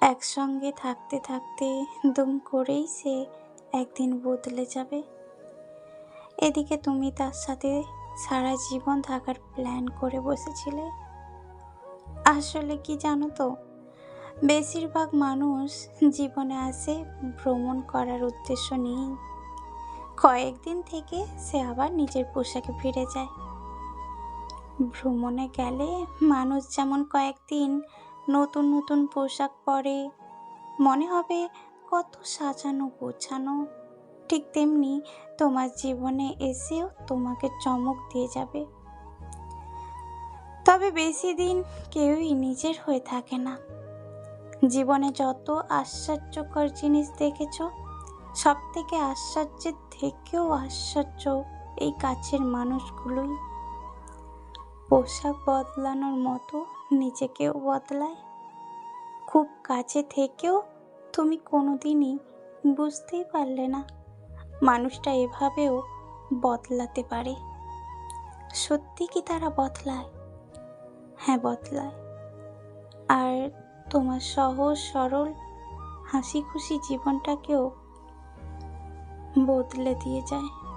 একসঙ্গে থাকতে থাকতে দুম করেই সে একদিন বদলে যাবে। এদিকে তুমি তার সাথে সারা জীবন থাকার প্ল্যান করে বসেছিলে। আসলে কি জানো তো, বেশিরভাগ মানুষ জীবনে আসে ভ্রমণ করার উদ্দেশ্য নিয়েই। কয়েকদিন থেকে সে আবার নিজের পোশাকে ফিরে যায়। ভ্রমণে গেলে মানুষ যেমন কয়েকদিন নতুন নতুন পোশাক পরে। মনে হবে কত সাজানো গোছানো। ঠিক তেমনি তোমার জীবনে এসেও তোমাকে চমক দিয়ে যাবে। তবে বেশি দিন কেউই নিজের হয়ে থাকে না। জীবনে যত আশ্চর্যকর জিনিস দেখেছ সব থেকে আশ্চর্যের থেকেও আশ্চর্য এই কাছের মানুষগুলোই। পোশাক বদলানোর মতো নিজেকেও বদলায়। খুব কাছে থেকেও তুমি কোনোদিনই বুঝতেই পারলে না মানুষটা এভাবেও বদলাতে পারে। সত্যি কি তারা বদলায়? হ্যাঁ বদলায়। আর তোমার সহজ, সরল হাসি খুশি জীবনটাকেও বদলে দিয়ে যায়।